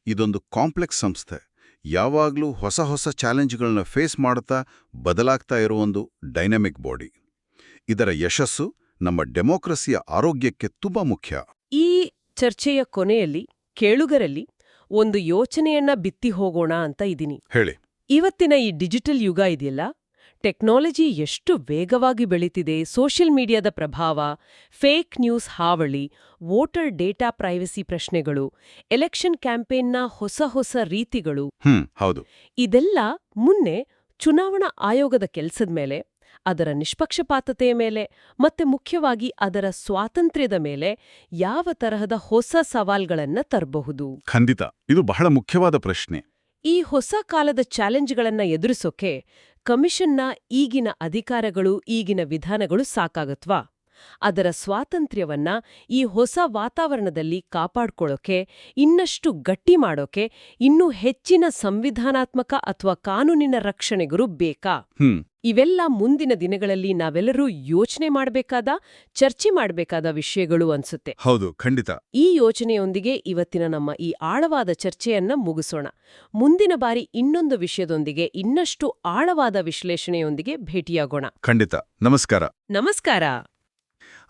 ಇದೊಂದು ಕಾಂಪ್ಲೆಕ್ಸ್ ಸಂಸ್ಥೆ. ಯಾವಾಗಲೂ ಹೊಸ ಹೊಸ ಚಾಲೆಂಜ್ಗಳನ್ನ ಫೇಸ್ ಮಾಡುತ್ತಾ ಬದಲಾಗ್ತಾ ಇರೋ ಒಂದು ಡೈನಮಿಕ್ ಬಾಡಿ. ಇದರ ಯಶಸ್ಸು ನಮ್ಮ ಡೆಮೋಕ್ರಸಿಯ ಆರೋಗ್ಯಕ್ಕೆ ತುಂಬಾ ಮುಖ್ಯ. ಈ ಚರ್ಚೆಯ ಕೊನೆಯಲ್ಲಿ ಕೇಳುಗರಲ್ಲಿ ಒಂದು ಯೋಚನೆಯನ್ನ ಬಿತ್ತಿ ಹೋಗೋಣ ಅಂತ ಇದ್ದೀನಿ. ಹೇಳಿ. ಇವತ್ತಿನ ಈ ಡಿಜಿಟಲ್ ಯುಗ ಇದೆಯಲ್ಲ? ಟೆಕ್ನಾಲಜಿ ಎಷ್ಟು ವೇಗವಾಗಿ ಬೆಳೀತಿದೆ ಸೋಷಿಯಲ್ ಮೀಡಿಯಾದ ಪ್ರಭಾವ ಫೇಕ್ ನ್ಯೂಸ್ ಹಾವಳಿ ವೋಟರ್ ಡೇಟಾ ಪ್ರೈವಸಿ ಪ್ರಶ್ನೆಗಳು ಎಲೆಕ್ಷನ್ ಕ್ಯಾಂಪೇನ್ನ ಹೊಸ ಹೊಸ ರೀತಿಗಳು. ಹೌದು. ಇದೆಲ್ಲ ಮುನ್ನೆ ಚುನಾವಣಾ ಆಯೋಗದ ಕೆಲಸದ ಮೇಲೆ ಅದರ ನಿಷ್ಪಕ್ಷಪಾತತೆಯ ಮೇಲೆ ಮತ್ತೆ ಮುಖ್ಯವಾಗಿ ಅದರ ಸ್ವಾತಂತ್ರ್ಯದ ಮೇಲೆ ಯಾವ ತರಹದ ಹೊಸ ಸವಾಲ್ಗಳನ್ನ ತರಬಹುದು. ಖಂಡಿತ. ಇದು ಬಹಳ ಮುಖ್ಯವಾದ ಪ್ರಶ್ನೆ. ಈ ಹೊಸ ಕಾಲದ ಚಾಲೆಂಜ್ಗಳನ್ನ ಎದುರಿಸೋಕೆ ಕಮಿಷನ್ನ ಈಗಿನ ಅಧಿಕಾರಗಳು ಈಗಿನ ವಿಧಾನಗಳು ಸಾಕಾಗತ್ವಾ? ಅದರ ಸ್ವಾತಂತ್ರ್ಯವನ್ನ ಈ ಹೊಸ ವಾತಾವರಣದಲ್ಲಿ ಕಾಪಾಡ್ಕೊಳ್ಳೋಕೆ ಇನ್ನಷ್ಟು ಗಟ್ಟಿ ಮಾಡೋಕೆ ಇನ್ನೂ ಹೆಚ್ಚಿನ ಸಂವಿಧಾನಾತ್ಮಕ ಅಥವಾ ಕಾನೂನಿನ ರಕ್ಷಣೆಗಳು ಬೇಕಾ? ಇವೆಲ್ಲ ಮುಂದಿನ ದಿನಗಳಲ್ಲಿ ನಾವೆಲ್ಲರೂ ಯೋಚನೆ ಮಾಡಬೇಕಾದ ಚರ್ಚೆ ಮಾಡಬೇಕಾದ ವಿಷಯಗಳು ಅನ್ಸುತ್ತೆ. ಹೌದು ಖಂಡಿತ. ಈ ಯೋಚನೆಯೊಂದಿಗೆ ಇವತ್ತಿನ ನಮ್ಮ ಈ ಆಳವಾದ ಚರ್ಚೆಯನ್ನ ಮುಗಿಸೋಣ. ಮುಂದಿನ ಬಾರಿ ಇನ್ನೊಂದು ವಿಷಯದೊಂದಿಗೆ ಇನ್ನಷ್ಟು ಆಳವಾದ ವಿಶ್ಲೇಷಣೆಯೊಂದಿಗೆ ಭೇಟಿಯಾಗೋಣ. ಖಂಡಿತ. ನಮಸ್ಕಾರ. ನಮಸ್ಕಾರ.